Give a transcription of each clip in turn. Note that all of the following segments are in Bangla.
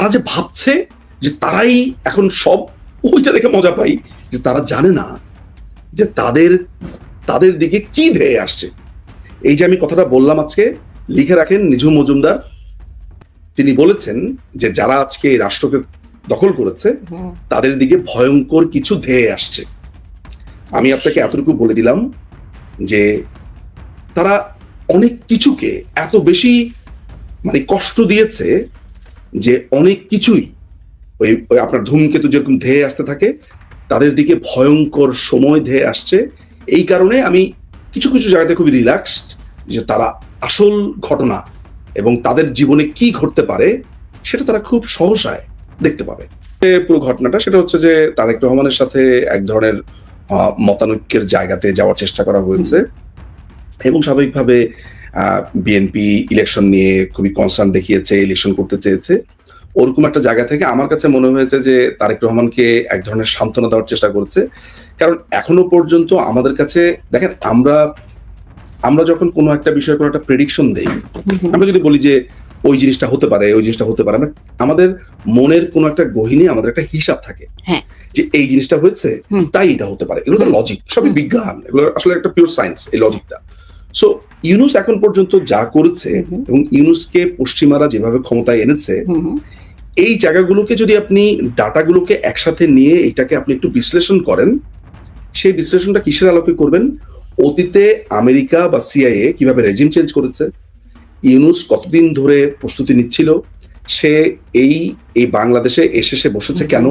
তারা যে ভাবছে যে তারাই এখন সব ওইটা দেখে মজা পাই যে তারা জানে না যে তাদের তাদের দিকে কি ধেয়ে আসছে। এই যে আমি কথাটা বললাম আজকে লিখে রাখেন নিঝুম মজুমদার। তিনি বলেছেন যে যারা আজকে এই রাষ্ট্রকে দখল করেছে তাদের দিকে ভয়ঙ্কর কিছু ধেয়ে আসছে। আমি আপনাকে এতটুকু বলে দিলাম যে তারা অনেক কিছুকে এত বেশি মানে কষ্ট দিয়েছে যে অনেক কিছুই ওই আপনার ধূমকেতু যেরকম ধেয়ে আসতে থাকে, তাদের দিকে ভয়ঙ্কর সময় ধেয়ে আসছে। এই কারণে আমি কিছু কিছু জায়গাতে খুবই রিল্যাক্সড যে তারা আসল ঘটনা এবং তাদের জীবনে কি ঘটতে পারে, সেটা তারা খুব সহসায় দেখতে পাবে। পুরো ঘটনাটা, সেটা হচ্ছে যে তারেক রহমানের সাথে এক ধরনের মতানৈক্যের জায়গাতে যাওয়ার চেষ্টা করা হয়েছে। এবং স্বাভাবিকভাবে বিএনপি ইলেকশন নিয়ে খুবই কনসার্ন দেখিয়েছে ইলেকশন করতে চেয়েছে। ওরকম একটা জায়গা থেকে আমার কাছে মনে হয়েছে যে তারেক রহমানকে এক ধরনের সান্ত্বনা দেওয়ার চেষ্টা করছে। কারণ এখনও পর্যন্ত আমাদের কাছে দেখেন আমরা আমরা যখন কোনো একটা বিষয়ে কোনো একটা প্রেডিকশন দেই আমরা যদি বলি যে ওই জিনিসটা হতে পারে ওই জিনিসটা হতে পারে আমরা আমাদের মনের কোনো একটা গহিনী আমাদের একটা হিসাব থাকে হ্যাঁ। যে এই জিনিসটা হয়েছে তাই এটা হতে পারে। এগুলো লজিক সবই বিজ্ঞান এগুলো আসলে একটা পিওর সায়েন্স এই লজিকটা সো ইউনুস এখন পর্যন্ত যা করেছে এবং ইউনুসকে পশ্চিমারা যেভাবে ক্ষমতায় এনেছে এই জায়গাগুলোকে যদি আপনি ডাটাগুলোকে একসাথে নিয়ে এটাকে আপনি একটু বিশ্লেষণ করেন সেই বিশ্লেষণটা কিসের আলোকে করবেন? অতীতে আমেরিকা বা সিআইএ কীভাবে রেজিম চেঞ্জ করেছে? ইউনুস কতদিন ধরে প্রস্তুতি নিচ্ছিল? সে এই এই বাংলাদেশে এসে সে বসেছে কেন?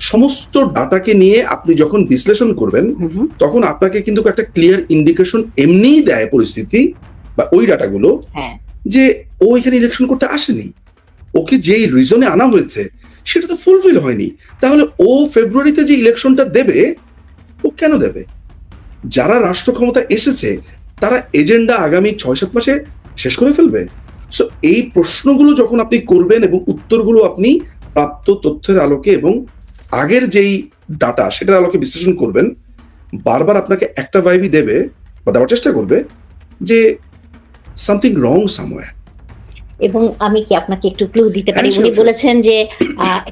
সমস্ত ডাটাকে নিয়ে আপনি যখন বিশ্লেষণ করবেন তখন আপনাকে কিন্তু একটা ক্লিয়ার ইন্ডিকেশন এমনিই দেয় পরিস্থিতি বা ওই ডাটাগুলো হ্যাঁ। যে ও এখানে ইলেকশন করতে আসেনি। ওকে যেই রিজনে আনা হয়েছে সেটা তো ফুলফিল হয়নি। তাহলে ও ফেব্রুয়ারিতে যে ইলেকশনটা দেবে ও কেন দেবে? যারা রাষ্ট্র ক্ষমতা এসেছে তারা এজেন্ডা আগামী ছয় সাত মাসে শেষ করে ফেলবে। সো এই প্রশ্নগুলো যখন আপনি করবেন এবং উত্তরগুলো আপনি প্রাপ্ত তথ্যের আলোকে এবং আগের যেই ডাটা সেটার আলোকে বিশ্লেষণ করবেন, বারবার আপনাকে একটা ভাইবই দেবে বা দেওয়ার চেষ্টা করবে যে সামথিং রং সামওয়্যার এবং আমি কি আপনাকে একটু ক্লু দিতে পারি? হ্যাঁ, উনি. বলেছেন যে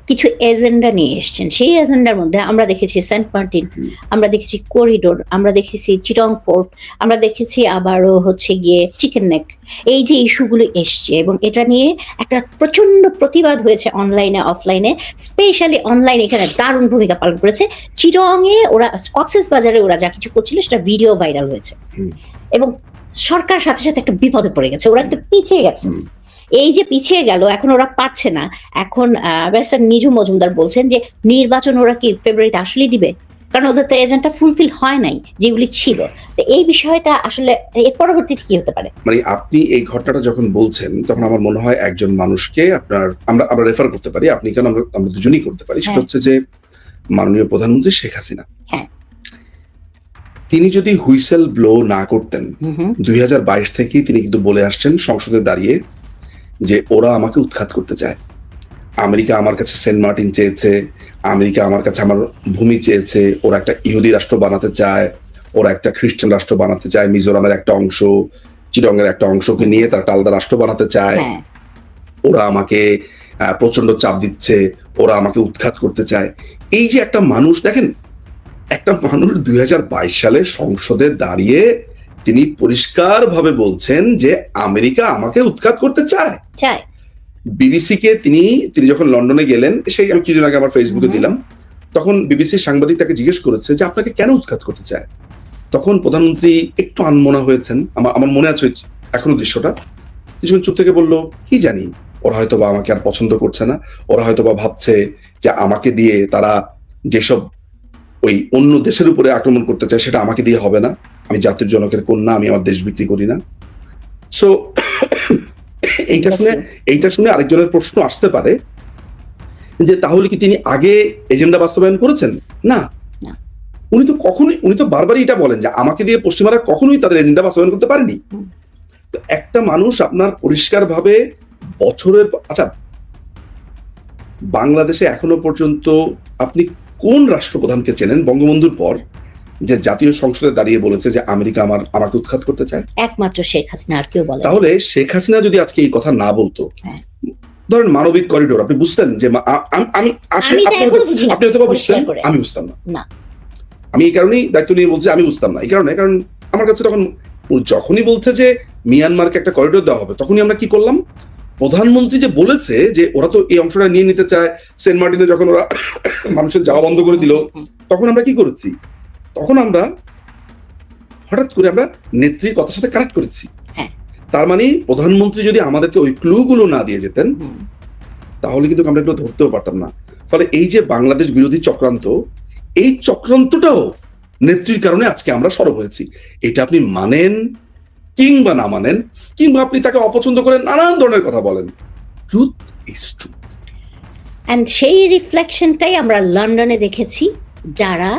কিছু এজেন্ডা নিয়ে এসেছেন। সেই এজেন্ডার মধ্যে আমরা দেখেছি সেন্ট মার্টিন আমরা দেখেছি করিডোর আমরা দেখেছি চিটং পোর্ট আমরা দেখেছি আবারও হচ্ছে গিয়ে চিকেন নেক এই যে ইস্যুগুলো এসছে এবং এটা নিয়ে একটা প্রচণ্ড প্রতিবাদ হয়েছে অনলাইনে অফলাইনে স্পেশালি অনলাইন এখানে দারুণ ভূমিকা পালন করেছে। চিটং এ ওরা কক্সেস বাজারে ওরা যা কিছু করছিল সেটা ভিডিও ভাইরাল হয়েছে। এবং সরকার সাথে সাথে একটা বিপদে পড়ে গেছে। ওরা একটু পিছিয়ে গেছে। এই যে পিছিয়ে গেল এখন ওরা পারছে না। এখন ব্যারিস্টার নিজু মজুমদার বলছেন যে নির্বাচন ওরা কি ফেব্রুয়ারিতে আসলেই দিবে? কারণ ওদের তো এজেন্টটা ফুলফিল হয় নাই যেগুলি ছিল। তো এই বিষয়টা আসলে এর পরবর্তীতে কি হতে পারে? মানে আপনি এই ঘটনাটা যখন বলছেন তখন আমার মনে হয় একজন মানুষকে আপনার আমরা আমরা রেফার করতে পারি। আপনি কেন আমরা আমরা দুজনেই করতে পারি? সেটা হ্যাঁ। হচ্ছে যে মাননীয় প্রধানমন্ত্রী শেখ হাসিনা। হ্যাঁ। তিনি যদি হুইসেল ব্লো না করতেন দুই থেকেই তিনি কিন্তু বলে আসছেন সংসদে দাঁড়িয়ে যে ওরা আমাকে উৎখাত করতে চায়। আমেরিকা আমার কাছে সেন্ট মার্টিন চেয়েছে আমেরিকা আমার কাছে আমার ভূমি চেয়েছে ওরা একটা ইহুদি রাষ্ট্র বানাতে চায় ওরা একটা খ্রিস্টান রাষ্ট্র বানাতে চায় মিজোরামের একটা অংশ চিরঙ্গের একটা অংশকে নিয়ে তারা একটা আলাদা রাষ্ট্র বানাতে চায়। হ্যাঁ। ওরা আমাকে আহ, প্রচণ্ড চাপ দিচ্ছে ওরা আমাকে উৎখাত করতে চায়। এই যে একটা মানুষ দেখেন একটা মানুষ দুই হাজার বাইশ সালে সংসদে দাঁড়িয়ে তিনি পরিষ্কারভাবে বলছেন যে আমেরিকা আমাকে উৎখাত করতে চায়। চাই বিবিসি কে তিনি তিনি যখন লন্ডনে গেলেন সেই আমি কিছুদিন আগে আমার ফেসবুকে দিলাম তখন বিবিসির সাংবাদিক তাকে জিজ্ঞেস করেছে যে আপনাকে কেন উৎখাত করতে চায়? তখন প্রধানমন্ত্রী একটু আনমনা হয়েছেন আমার আমার মনে আছে এখনও দৃশ্যটা। কিছুক্ষণ চুপ থেকে বলল কি জানি ওরা হয়তো বা আমাকে আর পছন্দ করছে না ওরা হয়তো বা ভাবছে যে আমাকে দিয়ে তারা যেসব ওই অন্য দেশের উপরে আক্রমণ করতে চায় সেটা আমাকে দিয়ে হবে না। আমি জাতির জনকের কন্যা আমি আমার দেশ বিক্রি করি না। সো এইটা শুনে এইটা শুনে আরেকজনের প্রশ্ন আসতে পারে যে তাহলে কি তিনি আগে এজেন্ডা বাস্তবায়ন করেছেন? না। উনি তো কখনোই উনি তো বারবারই এটা বলেন যে আমাকে দিয়ে পশ্চিমারা কখনোই তাদের এজেন্ডা বাস্তবায়ন করতে পারেনি। তো একটা মানুষ আপনার পরিষ্কারভাবে বছরের আচ্ছা বাংলাদেশে এখনও পর্যন্ত আপনি কোন রাষ্ট্রপ্রধানকে চেনেন বঙ্গবন্ধুর পর যে জাতীয় সংসদে দাঁড়িয়ে বলেছে যে আমেরিকা আমার আমাকে উৎখাত করতে চায়? একমাত্র শেখ হাসিনা আর কেউ বলে তাহলে শেখ হাসিনা যদি আজকে এই কথা না বলতো হ্যাঁ। ধরেন মানবিক করিডোর আপনি বুঝতেন যে আম- আপনি হয়তো- বুঝতেন আমি বুঝতাম না। আমি এই কারণেই দায়িত্ব নিয়ে বলছি আমি বুঝতাম না। এই কারণে কারণ আমার কাছে তখন যখনই বলছে যে মিয়ানমারকে একটা করিডোর দেওয়া হবে তখনই আমরা কি করলাম? প্রধানমন্ত্রী যে বলেছে যে ওরা তো এই অংশটা নিয়ে নিতে চায় সেন্ট মার্টিনে যখন ওরা মানুষের যাওয়া বন্ধ করে দিল তখন আমরা কি করেছি? তখন আমরা হঠাৎ করে আমরা নেত্রীর কথার সাথে কানেক্ট করেছি। হ্যাঁ। তার মানে প্রধানমন্ত্রী যদি আমাদেরকে ওই ক্লু গুলো না দিয়ে যেতেন তাহলে কিন্তু আমরা এগুলো ধরতেও পারতাম না। ফলে এই যে বাংলাদেশ বিরোধী চক্রান্ত এই চক্রান্তটাও নেত্রীর কারণে আজকে আমরা সরব হয়েছি। এটা আপনি মানেন কিংবা না মানেন কিংবা আপনি তাকে অপছন্দ করেন নানান ধরনের কথা বলেন। ট্রুথ ইজ ট্রু অ্যান্ড সেই রিফ্লেকশনটাই আমরা লন্ডনে দেখেছি যারা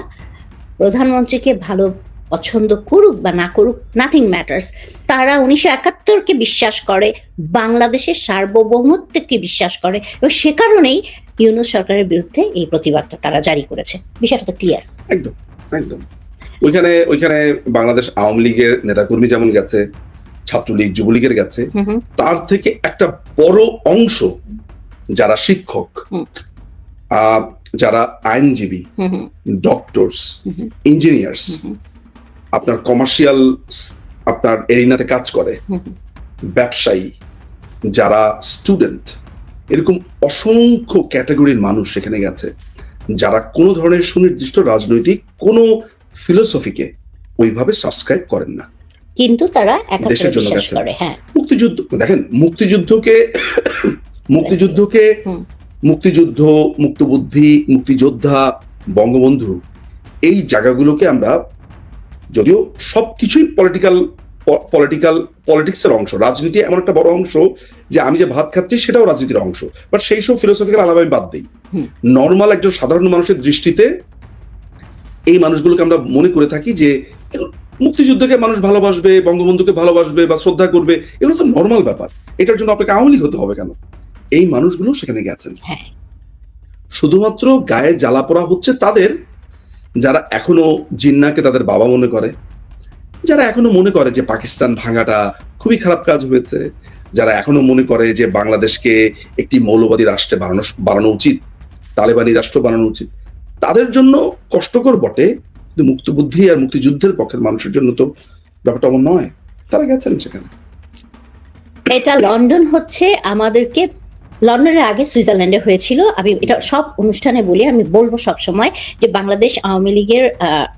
প্রধানমন্ত্রীকে ভালো পছন্দ করুক বা না করুক নাথিং ম্যাটার্স তারা উনিশশো একাত্তরকে বিশ্বাস করে বাংলাদেশের সার্বভৌমত্বকে বিশ্বাস করে এবং সে কারণেই ইউনুস সরকারের বিরুদ্ধে এই প্রতিবাদটা তারা জারি করেছে। বিষয়টা তো ক্লিয়ার একদম একদম। ওইখানে ওইখানে বাংলাদেশ আওয়ামী লীগের নেতাকর্মী যেমন গেছে ছাত্রলীগ যুবলীগের গেছে তার থেকে একটা বড় অংশ যারা শিক্ষক যারা আইনজীবী ডক্টরস ইঞ্জিনিয়ার্স আপনার কমার্শিয়াল আপনার এরিনাতে কাজ করে ব্যবসায়ী যারা স্টুডেন্ট এরকম অসংখ্য ক্যাটাগরির মানুষ সেখানে গেছে যারা কোনো ধরনের সুনির্দিষ্ট রাজনৈতিক কোনো ফিলোসফিকে ওইভাবে সাবস্ক্রাইব করেন না। কিন্তু তারা দেশের জন্য হ্যাঁ। মুক্তিযুদ্ধ দেখেন মুক্তিযুদ্ধকে মুক্তিযুদ্ধকে মুক্তিযুদ্ধ মুক্তবুদ্ধি মুক্তিযোদ্ধা বঙ্গবন্ধু এই জায়গাগুলোকে আমরা যদিও সবকিছুই পলিটিক্যাল পলিটিক্যাল পলিটিক্সের অংশ রাজনীতি এমন একটা বড় অংশ যে আমি যে ভাত খাচ্ছি সেটাও রাজনীতির অংশ বাট সেই সব ফিলোসফিক্যাল আলাপ আমি বাদ দিই। নর্মাল একজন সাধারণ মানুষের দৃষ্টিতে এই মানুষগুলোকে আমরা মনে করে থাকি যে মুক্তিযুদ্ধকে মানুষ ভালোবাসবে বঙ্গবন্ধুকে ভালোবাসবে বা শ্রদ্ধা করবে এগুলো তো নর্মাল ব্যাপার। এটার জন্য আপনাকে আওয়ামী লীগ হতে হবে কেন? এই মানুষগুলো সেখানে গেছেন। হ্যাঁ। শুধুমাত্র গায়ে জ্বালা পোড়া হচ্ছে তাদের যারা এখনও জিন্নাকে তাদের বাবা মনে করে যারা এখনও মনে করে যে পাকিস্তান ভাঙাটা খুবই খারাপ কাজ হয়েছে যারা এখনও মনে করে যে বাংলাদেশকে একটি মৌলবাদী রাষ্ট্রে বানানো বানানো উচিত তালেবানি রাষ্ট্র বানানো উচিত। তাদের জন্য কষ্টকর বটে, কিন্তু মুক্তবুদ্ধি আর মুক্তিযুদ্ধের পক্ষের মানুষের জন্য তো ব্যাপারটা নয়। তারা গেছেন সেখানে। এটা লন্ডন হচ্ছে আমাদেরকে লন্ডনের আগে সুইজারল্যান্ডে হয়েছিল। আমি এটা সব অনুষ্ঠানে বলি আমি বলব সব সময় যে বাংলাদেশ আওয়ামী লীগের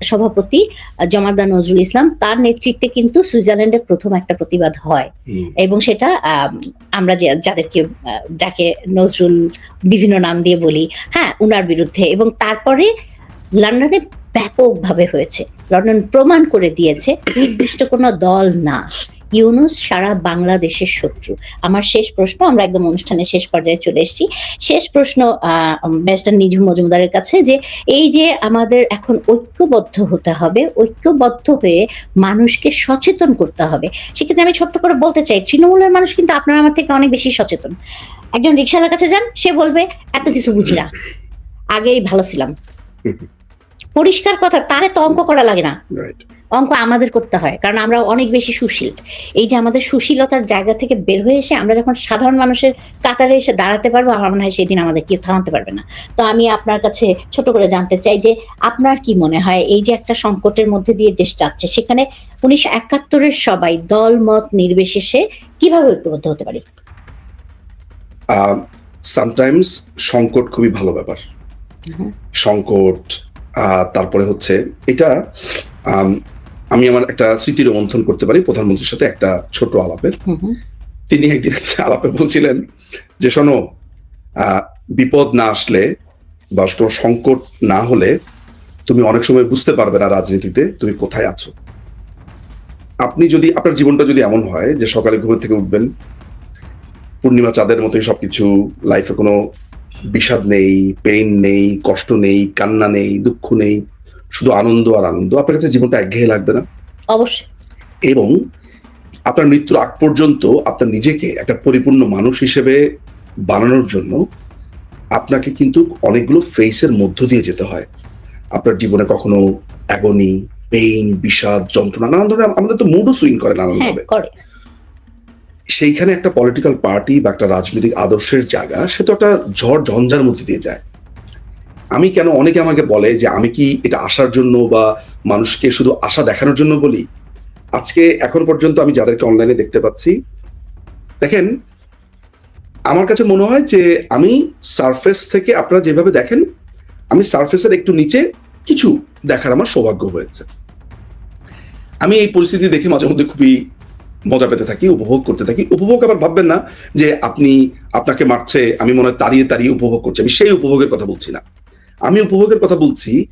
সভাপতি আহ, জমাদার নজরুল ইসলাম তার নেতৃত্বে কিন্তু সুইজারল্যান্ডে প্রথম একটা প্রতিবাদ হয়। এবং সেটা আম, আমরা যে যাদেরকে যাকে নজরুল বিভিন্ন নাম দিয়ে বলি হ্যাঁ উনার বিরুদ্ধে। এবং তারপরে লন্ডনে ব্যাপকভাবে হয়েছে। লন্ডন প্রমাণ করে দিয়েছে নির্দিষ্ট কোনো দল না। ইউনুস সারা বাংলাদেশের শত্রু। আমার শেষ প্রশ্ন আমরা একদম অনুষ্ঠানের শেষ পর্যায়ে চলে এসেছি। শেষ প্রশ্ন ব্যারিস্টার নিজু মজুমদারের কাছে যে এই যে আমাদের এখন ঐক্যবদ্ধ হতে হবে ঐক্যবদ্ধ হয়ে মানুষকে সচেতন করতে হবে। সেক্ষেত্রে আমি ছোট্ট করে বলতে চাই তৃণমূলের মানুষ কিন্তু আপনার আমার থেকে অনেক বেশি সচেতন। একজন রিক্সাওয়ালার কাছে যান সে বলবে এত কিছু বুঝি না। আগেই ভালো ছিলাম। পরিষ্কার কথা তারে তো অঙ্ক করা লাগে না। রাইট অঙ্ক আমাদের করতে হয় কারণ আমরা অনেক বেশি সুশীল। এই যে আমাদের সুশীলতার জায়গা থেকে বের হয়ে এসে আমরা যখন সাধারণ মানুষের কাতারে এসে দাঁড়াতে পারব আমার মনে হয় সেদিন আমাদের কেউ থামাতে পারবে না। তো আমি আপনার কাছে ছোট করে জানতে চাই যে আপনার কি মনে হয়? এই যে একটা সংকটের মধ্যে দিয়ে দেশ যাচ্ছে সেখানে উনিশশো একাত্তরের সবাই দল মত নির্বিশেষে কীভাবে ঐক্যবদ্ধ হতে পারি? সামটাইমস সংকট খুবই ভালো ব্যাপার। হুম। সংকট আহ, তারপরে হচ্ছে এটা আম, আমি আমার একটা স্মৃতি রোমন্থন করতে পারি প্রধানমন্ত্রীর সাথে একটা ছোট আলাপের। তিনি একদিন আলাপে বলছিলেন যে শোনো বিপদ না আসলে বা কোনো সংকট না হলে তুমি অনেক সময় বুঝতে পারবে না রাজনীতিতে তুমি কোথায় আছো। আপনি যদি আপনার জীবনটা যদি এমন হয় যে সকালে ঘুমের থেকে উঠবেন পূর্ণিমা চাঁদের মতোই সবকিছু লাইফে কোনো বিষাদ নেই পেইন নেই কষ্ট নেই কান্না নেই দুঃখ নেই শুধু আনন্দ আর আনন্দ। আপনার কাছে জীবনটা একঘেয়ে লাগবে না? অবশ্যই। এবং আপনার মৃত্যুর আগ পর্যন্ত আপনার নিজেকে একটা পরিপূর্ণ মানুষ হিসেবে বানানোর জন্য আপনাকে কিন্তু অনেকগুলো ফেসের মধ্য দিয়ে যেতে হয়। আপনার জীবনে কখনো অ্যাগনি পেইন বিষাদ যন্ত্রণা নানান ধরনের আমাদের তো মুডও সুইং করে হ্যাঁ নানানভাবে সেইখানে একটা পলিটিক্যাল পার্টি বা একটা রাজনৈতিক আদর্শের জায়গা সে তো একটা ঝড় ঝঞ্ঝার মধ্যে দিয়ে যায়। আমি কেন অনেকে আমাকে বলে যে আমি কি এটা আসার জন্য বা মানুষকে শুধু আশা দেখানোর জন্য বলি? আজকে এখন পর্যন্ত আমি যাদেরকে অনলাইনে দেখতে পাচ্ছি, দেখেন, আমার কাছে মনে হয় যে আমি সারফেস থেকে আপনারা যেভাবে দেখেন, আমি সারফেসের একটু নিচে কিছু দেখার আমার সৌভাগ্য হয়েছে। আমি এই পরিস্থিতি দেখে মাঝে মধ্যে খুবই মজা পেতে থাকি, উপভোগ করতে থাকি। উপভোগ আবার ভাববেন না যে আপনি আপনাকে মারছে, আমি মনে হয় তাড়িয়ে তাড়িয়ে উপভোগ করছি, আমি সেই উপভোগের কথা বলছি না। আমি উপভোগের কথা বলছি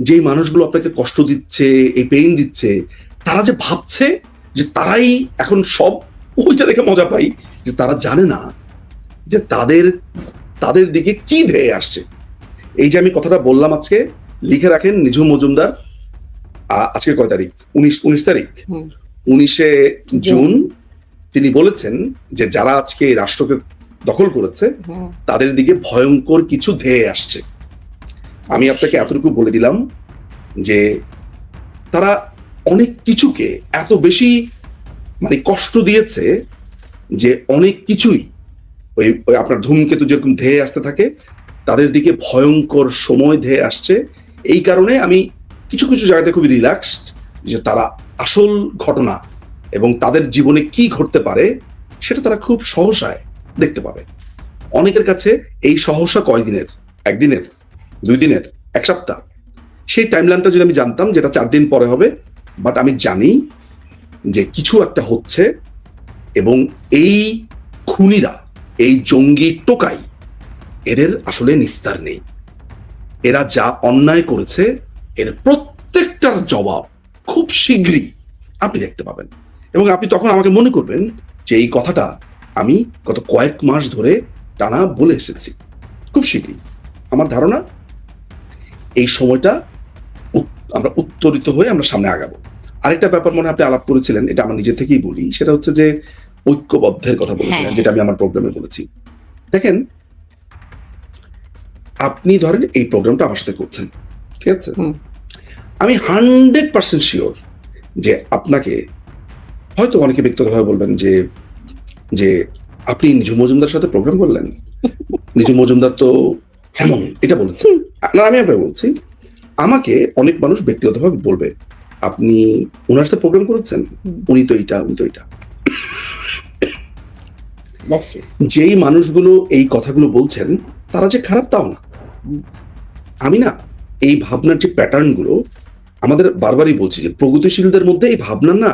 যে মানুষগুলো আপনাকে কষ্ট দিচ্ছে এই পেইন দিচ্ছে তারা যে ভাবছে যে তারাই এখন সব ওইটা দেখে মজা পাই যে তারা জানে না যে তাদের তাদের দিকে কি ধেয়ে আসছে। এই যে আমি কথাটা বললাম আজকে লিখে রাখেন নিঝুম মজুমদার আজকে কয় তারিখ? উনিশ উনিশ তারিখ? উনিশে জুন। তিনি বলেছেন যে যারা আজকে এই রাষ্ট্রকে দখল করেছে তাদের দিকে ভয়ঙ্কর কিছু ধেয়ে আসছে। আমি আপনাকে এতটুকু বলে দিলাম যে তারা অনেক কিছুকে এত বেশি মানে কষ্ট দিয়েছে যে অনেক কিছুই ওই আপনার ধূমকেতু যেরকম ধেয়ে আসতে থাকে, তাদের দিকে ভয়ঙ্কর সময় ধেয়ে আসছে। এই কারণে আমি কিছু কিছু জায়গাতে খুবই রিল্যাক্সড যে তারা আসল ঘটনা এবং তাদের জীবনে কি ঘটতে পারে সেটা তারা খুব সহসায় দেখতে পাবে। অনেকের কাছে এই সহসা কয়দিনের? একদিনের। দুই দিনের, এক সপ্তাহ। সেই টাইমলাইনটা যদি আমি জানতাম যেটা চার দিন পরে হবে বাট আমি জানি যে কিছু একটা হচ্ছে এবং এই খুনিরা, এই জঙ্গি টোকাই, এদের আসলে নিস্তার নেই। এরা যা অন্যায় করেছে, এর প্রত্যেকটার জবাব খুব শীঘ্রই আপনি দেখতে পাবেন। এবং আপনি তখন আমাকে মনে করবেন যে এই কথাটা আমি গত কয়েক মাস ধরে টানা বলে এসেছি। খুব শীঘ্রই। আমার ধারণা এই সময়টা আমরা উত্তরিত হয়ে আমরা সামনে আগাবো। আরেকটা ব্যাপার মনে হয় আপনি আলাপ করেছিলেন এটা আমার নিজে থেকেই বলি সেটা হচ্ছে যে ঐক্যবদ্ধের কথা বলেছিলেন হ্যাঁ। যেটা আমি আমার প্রোগ্রামে বলেছি। দেখেন আপনি ধরেন এই প্রোগ্রামটা আমার সাথে করছেন ঠিক আছে। আমি হান্ড্রেড পার্সেন্ট শিওর যে আপনাকে হয়তো অনেকে ব্যক্তিগতভাবে বলবেন যে যে আপনি নিজু মজুমদার সাথে প্রোগ্রাম করলেন। নিজু মজুমদার তো হেমন এটা বলেছে না আমি আপনাকে বলছি আমাকে অনেক মানুষ ব্যক্তিগতভাবে বলবে আপনি ওনার সাথে প্রোগ্রাম করেছেন। উনি তো এইটা উনি তো এইটা। যেই মানুষগুলো এই কথাগুলো বলছেন তারা যে খারাপ তাও না। আমি না এই ভাবনার যে প্যাটার্নগুলো আমাদের বারবারই বলছি যে প্রগতিশীলদের মধ্যে এই ভাবনার না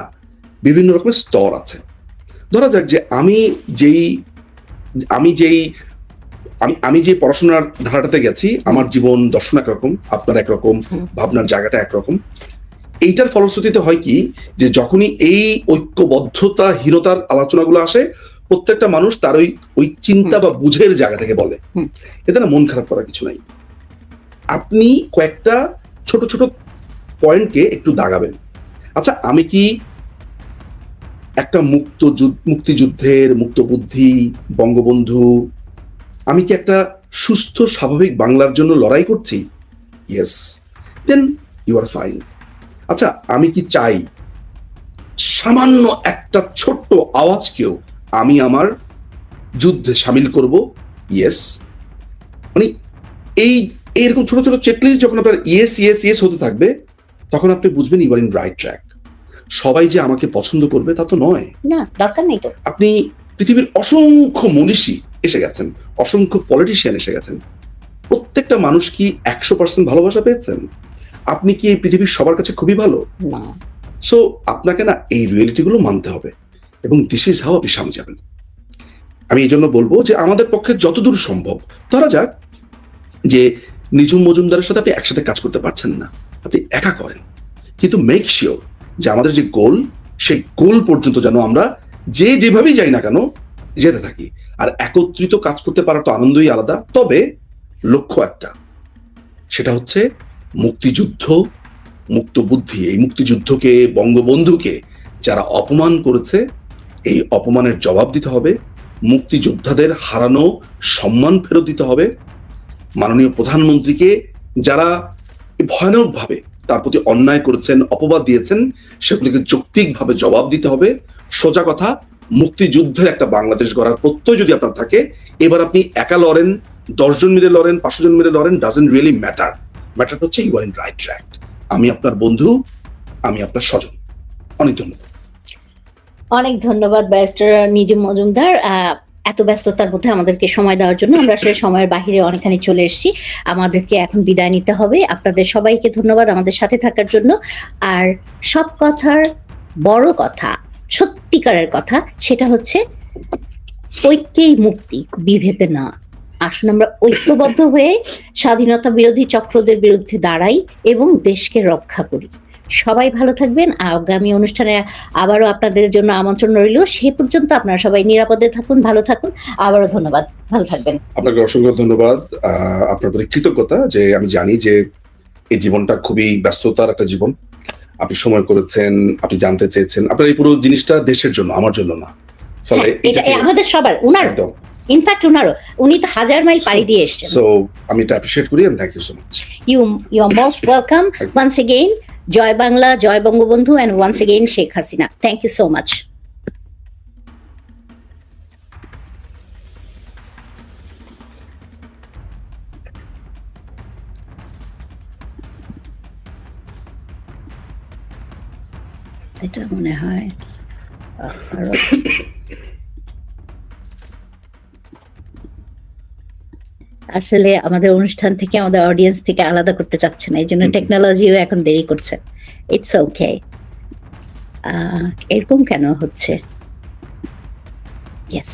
বিভিন্ন রকমের স্তর আছে। ধরা যাক যে আমি যেই আমি যেই আমি আমি যে পড়াশোনার ধারাটাতে গেছি আমার জীবন দর্শন একরকম আপনার একরকম ভাবনার জায়গাটা একরকম। এইটার ফলশ্রুতিতে হয় কি যে যখনই এই ঐক্যবদ্ধতা ঐক্যবদ্ধতাহীনতার আলোচনাগুলো আসে প্রত্যেকটা মানুষ তার ওই ওই চিন্তা বা বুঝের জায়গা থেকে বলে। এতে না মন খারাপ করার কিছু নাই। আপনি কয়েকটা ছোট ছোট পয়েন্টকে একটু দাগাবেন। আচ্ছা আমি কি একটা মুক্ত মুক্তিযুদ্ধের মুক্ত বুদ্ধি বঙ্গবন্ধু আমি কি একটা সুস্থ স্বাভাবিক বাংলার জন্য লড়াই করছি? Yes then you are fine আচ্ছা আমি কি চাই? সামান্য একটা ছোট্ট আওয়াজকেও আমি আমার যুদ্ধে সামিল করব? ইয়েস মানে এই এইরকম ছোট ছোট চেকলিস্ট যখন আপনার ইয়েস ইয়েস ইয়েস হতে থাকবে তখন আপনি বুঝবেন you are in right track সবাই যে আমাকে পছন্দ করবে তা তো নয়। না দরকার নেই তো। আপনি পৃথিবীর অসংখ্য মনীষী এসে গেছেন। অসংখ্য পলিটিশিয়ান এসে গেছেন। প্রত্যেকটা মানুষ কি একশো পার্সেন্ট ভালোবাসা পেয়েছেন? আপনি কি এই পৃথিবীর সবার কাছে খুবই ভালো? না। সো আপনাকে না এই রিয়েলিটিগুলো মানতে হবে এবং দিস ইজ হাউ আপনি সামনে যাবেন। আমি এই জন্য বলব যে আমাদের পক্ষে যতদূর সম্ভব ধরা যাক যে নিঝুম মজুমদারের সাথে আপনি একসাথে কাজ করতে পারছেন না। আপনি একা করেন। কিন্তু মেক শিওর যে আমাদের যে গোল সেই গোল পর্যন্ত যেন আমরা যে যেভাবেই যাই না কেন যেতে থাকি। আর একত্রিত কাজ করতে পারা তো আনন্দই আলাদা। তবে লক্ষ্য একটা, সেটা হচ্ছে মুক্তিযুদ্ধ, মুক্ত বুদ্ধি। এই মুক্তিযুদ্ধকে, বঙ্গবন্ধুকে যারা অপমান করেছে, এই অপমানের জবাব দিতে হবে। মুক্তিযোদ্ধাদের হারানো সম্মান ফেরত দিতে হবে। মাননীয় প্রধানমন্ত্রীকে যারা ভয়ানকভাবে তার প্রতি অন্যায় করেছেন, অপবাদ দিয়েছেন, সেগুলিকে যৌক্তিকভাবে জবাব দিতে হবে। সোজা কথা মুক্তিযুদ্ধের একটা বাংলাদেশ গড়ার প্রত্যয় যদি আপনার থাকে, এবার আপনি একা লড়েন, দশজন মিলে লড়েন পাঁচশো জন মিলে লড়েন ডাজেন্ট রিয়েলি ম্যাটার ম্যাটার হচ্ছে you are in right track আমি আপনার বন্ধু, আমি আপনার স্বজন। অনেক ধন্যবাদ। অনেক ধন্যবাদ ব্যারিস্টার নিজম মজুমদার। এত ব্যস্ততার মধ্যে আমাদেরকে সময় দেওয়ার জন্য আমরা আসলে সময়ের বাহিরে অনেকখানি চলে এসেছি। আমাদেরকে এখন বিদায় নিতে হবে। আপনাদের সবাইকে ধন্যবাদ আমাদের সাথে থাকার জন্য। আর সব কথার বড় কথা সত্যিকারের কথা, সেটা হচ্ছে ঐক্যেই মুক্তি, বিভেদে না। আসুন আমরা ঐক্যবদ্ধ হয়ে স্বাধীনতা বিরোধী চক্রদের বিরুদ্ধে দাঁড়াই এবং দেশকে রক্ষা করি। সবাই ভালো থাকবেন। আগামী অনুষ্ঠানে আবারও আপনাদের জন্য আমন্ত্রণ রইল। সে পর্যন্ত আপনারা সবাই নিরাপদে থাকুন, ভালো থাকুন। আবারও ধন্যবাদ। ভালো থাকবেন। আপনাকে অসংখ্য ধন্যবাদ। আপনার প্রতি কৃতজ্ঞতা যে আমি জানি যে এই জীবনটা খুবই ব্যস্ততার একটা জীবন। আপনি সময় করেছেন আপনি জানতে চেয়েছেন। আপনার এই পুরো জিনিসটা দেশের জন্য আমার জন্য না। ফলে হ্যাঁ, এটা আমাদের সবার উনার একদম। ইনফ্যাক্ট উনারও। উনি তো হাজার মাইল পাড়ি দিয়ে এসেছেন। সো আমি এটা অ্যাপ্রিশিয়েট করি and thank you so much you you are most welcome once again Joy Bangla Joy Bangabandhu and once again Sheikh Hasina thank you so much এটা মনে হয় আসলে আমাদের অনুষ্ঠান থেকে আমাদের অডিয়েন্স থেকে আলাদা করতে চাচ্ছে না এই জন্য টেকনোলজি টেকনোলজিও এখন দেরি করছে। ইটস ওকে এরকম কেন হচ্ছে? ইয়েস